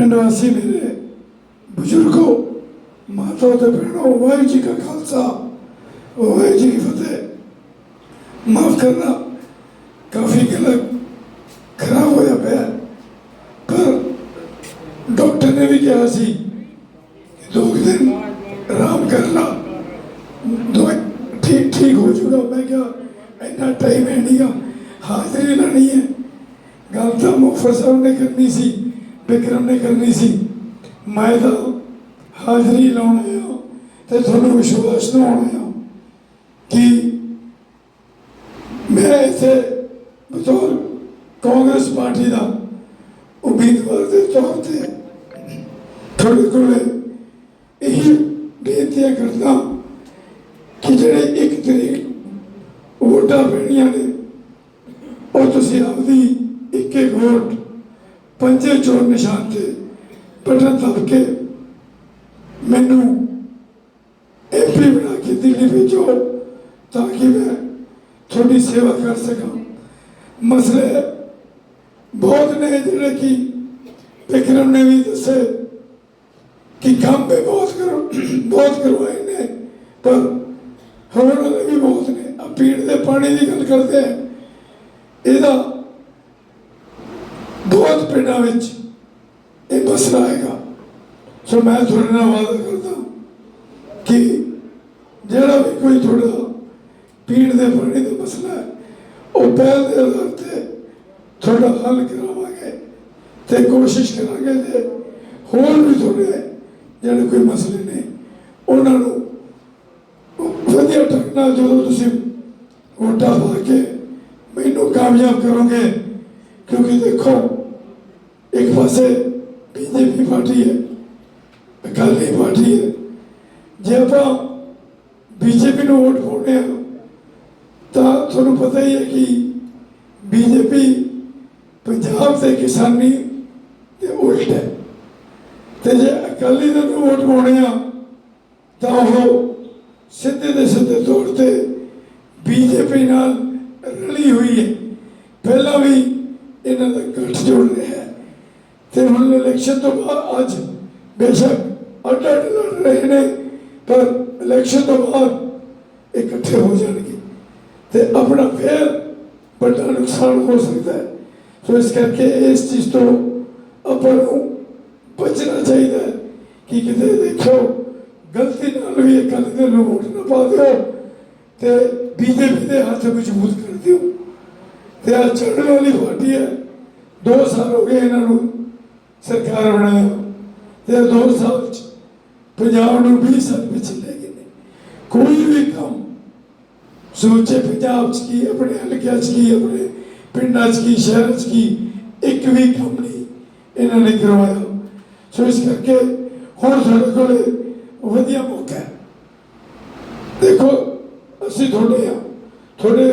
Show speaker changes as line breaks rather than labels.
ਪਿੰਡ ਵਾਸੀ ਮੇਰੇ ਬਜ਼ੁਰਗੋ ਮਾਤਾ ਤੇ ਭੈਣੋ ਵਾਹਿਗੁਰੂ ਜੀ ਕਾ ਖਾਲਸਾ ਵਾਹਿਗੁਰੂ ਜੀ ਕੀ ਫਤਿਹ ਮਾਫ ਕਰਨਾ ਕਾਫੀ ਗਲਾ ਖਰਾਬ ਹੋਇਆ ਪਿਆ ਪਰ ਡਾਕਟਰ ਨੇ ਵੀ ਕਿਹਾ ਸੀ ਕਿ ਦੋ ਕੁ ਦਿਨ ਆਰਾਮ ਕਰਨਾ ਦਵਾਈ ਠੀਕ ਠੀਕ ਹੋ ਜਾਊਗਾ ਮੈਂ ਕਿਹਾ ਇੰਨਾ ਟਾਈਮ ਹੈ ਨਹੀਂਗਾ ਹਾਜ਼ਰੀ ਲਾਣੀ ਹੈ ਗੱਲ ਤਾਂ ਮੁਫਰ ਸਾਹਿਬ ਨੇ ਕਰਨੀ ਸੀ ਵਿਕਰਮ ਨੇ ਕਰਨੀ ਸੀ। ਮੈਂ ਤਾਂ ਹਾਜ਼ਰੀ ਲਾਉਣ ਆਇਆ ਤੇ ਤੁਹਾਨੂੰ ਵਿਸ਼ਵਾਸ ਦਿਵਾਉਣ ਆਇਆ ਕਿ ਮੈਂ ਇੱਥੇ ਬਤੌਰ ਕਾਂਗਰਸ ਪਾਰਟੀ ਦਾ ਉਮੀਦਵਾਰ ਦੇ ਤੌਰ ਤੇ ਤੁਹਾਡੇ ਕੋਲ ਇਹ ਬੇਨਤੀਆਂ ਕਰਦਾ ਕਿ ਜਿਹੜੇ ਇੱਕ ਤਰੀਕ ਵੋਟਾਂ ਪੈਣੀਆਂ ਨੇ, ਉਹ ਤੁਸੀਂ ਆਪਦੀ ਇੱਕ ਇੱਕ ਵੋਟ ਪੰਜੇ ਚੋਰ ਨਿਸ਼ਾਨ ਤੇ ਬਟਨ ਦਬ ਕੇ ਮੈਨੂੰ ਐਮਪੀ ਬਣਾ ਕੇ ਦਿੱਲੀ ਭੇਜੋ ਤਾਂ ਕਿ ਮੈਂ ਤੁਹਾਡੀ ਸੇਵਾ ਕਰ ਸਕਾਂ। ਮਸਲੇ ਬਹੁਤ ਨੇ ਜਿਹੜੇ ਕਿ ਵਿਕਰਮ ਨੇ ਵੀ ਦੱਸੇ ਕਿ ਕੰਮ ਵੀ ਬਹੁਤ ਕਰੋ, ਬਹੁਤ ਕਰਵਾਏ ਨੇ, ਪਰ ਹੋਰ ਵਾਲੇ ਵੀ ਬਹੁਤ ਨੇ। ਆ ਪੀਣ ਦੇ ਪਾਣੀ ਦੀ ਗੱਲ ਕਰਦੇ ਆ। ਇਹਦਾ ਪਿੰਡਾਂ ਵਿੱਚ ਇਹ ਮਸਲਾ ਹੈਗਾ। ਸੋ ਮੈਂ ਤੁਹਾਡੇ ਨਾਲ ਵਾਅਦਾ ਕਰਦਾ ਕਿ ਜਿਹੜਾ ਵੀ ਕੋਈ ਤੁਹਾਡਾ ਪੀਣ ਦੇ ਪਾਣੀ ਦਾ ਮਸਲਾ ਹੈ, ਉਹ ਪਹਿਲ ਦੇ ਆਧਾਰ ਤੇ ਤੁਹਾਡਾ ਹੱਲ ਕਰਾਵਾਂਗੇ ਤੇ ਕੋਸ਼ਿਸ਼ ਕਰਾਂਗੇ ਤੇ ਹੋਰ ਵੀ ਤੁਹਾਡੇ ਜਿਹੜੇ ਕੋਈ ਮਸਲੇ ਨੇ, ਉਹਨਾਂ ਨੂੰ ਵਧੀਆ ਢੰਗ ਨਾਲ ਜਦੋਂ ਤੁਸੀਂ ਵੋਟਾਂ ਪਾ ਕੇ ਮੈਨੂੰ ਕਾਮਯਾਬ ਕਰੋਗੇ, ਕਿਉਂਕਿ ਦੇਖੋ ਇੱਕ ਪਾਸੇ ਬੀਜੇਪੀ ਪਾਰਟੀ ਹੈ ਅਕਾਲੀ ਪਾਰਟੀ ਹੈ। ਜੇ ਆਪਾਂ ਬੀਜੇਪੀ ਨੂੰ ਵੋਟ ਪਾਉਂਦੇ ਆ ਤਾਂ ਤੁਹਾਨੂੰ ਪਤਾ ਹੀ ਹੈ ਕਿ ਬੀਜੇਪੀ ਪੰਜਾਬ ਦੇ ਕਿਸਾਨੀ ਦੇ ਉਲਟ ਹੈ। ਤੇ ਜੇ ਅਕਾਲੀ ਦਲ ਨੂੰ ਵੋਟ ਪਾਉਣੇ ਆ ਤਾਂ ਉਹ ਸਿੱਧੇ ਦੇ ਸਿੱਧੇ ਤੌਰ ਤੇ ਬੀਜੇਪੀ ਨਾਲ ਰਲੀ ਹੋਈ ਹੈ। ਪਹਿਲਾਂ ਵੀ ਇਹਨਾਂ ਦਾ ਗੱਠ ਜੋੜ ਰਿਹਾ ਹੈ। ਤੇ ਹੁਣ ਇਲੈਕਸ਼ਨ ਤੋਂ ਬਾਅਦ ਅੱਜ ਬੇਸ਼ੱਕ ਅੱਡ ਅੱਡ ਲੜ ਰਹੇ ਨੇ, ਪਰ ਇਲੈਕਸ਼ਨ ਤੋਂ ਬਾਅਦ ਇਕੱਠੇ ਹੋ ਜਾਣਗੇ ਤੇ ਆਪਣਾ ਫੇਰ ਵੱਡਾ ਨੁਕਸਾਨ ਹੋ ਸਕਦਾ ਹੈ। ਸੋ ਇਸ ਕਰਕੇ ਇਸ ਚੀਜ਼ ਤੋਂ ਆਪਾਂ ਨੂੰ ਬਚਣਾ ਚਾਹੀਦਾ ਹੈ ਕਿ ਕਿਤੇ ਦੇਖੋ ਗਲਤੀ ਨਾਲ ਵੀ ਇੱਕ ਦੇ ਨੂੰ ਵੋਟ ਨਾ ਪਾ ਦਿਓ ਤੇ ਬੀਜੇਪੀ ਦੇ ਹੱਥ ਮਜ਼ਬੂਤ ਕਰ ਦਿਓ। ਤੇ ਆ ਚੜ੍ਹਨ ਵਾਲੀ ਪਾਰਟੀ ਹੈ, ਦੋ ਸਾਲ ਹੋ ਗਏ ਇਹਨਾਂ ਨੂੰ ਸਰਕਾਰ ਬਣਾਇਆ ਤੇ 2 ਸਾਲ ਚ ਪੰਜਾਬ ਨੂੰ 20 ਸਾਲ ਵਿੱਚ ਲੈ ਗਏ ਕੋਈ ਵੀ ਕੰਮ ਸੋਚੇ ਪੰਜਾਬ ਚ ਕੀ, ਆਪਣੇ ਹਲਕਿਆਂ ਚ ਕੀ, ਆਪਣੇ ਪਿੰਡਾਂ ਚ ਕੀ, ਸ਼ਹਿਰਾਂ ਚ ਕੀ, ਇੱਕ ਵੀ ਕੰਮ ਨਹੀਂ ਇਹਨਾਂ ਨੇ ਕਰਵਾਇਆ। ਸੋ ਇਸ ਕਰਕੇ ਹੁਣ ਸਾਡੇ ਕੋਲ ਵਧੀਆ ਮੌਕਾ ਹੈ। ਦੇਖੋ, ਅਸੀਂ ਤੁਹਾਡੇ ਆ ਤੁਹਾਡੇ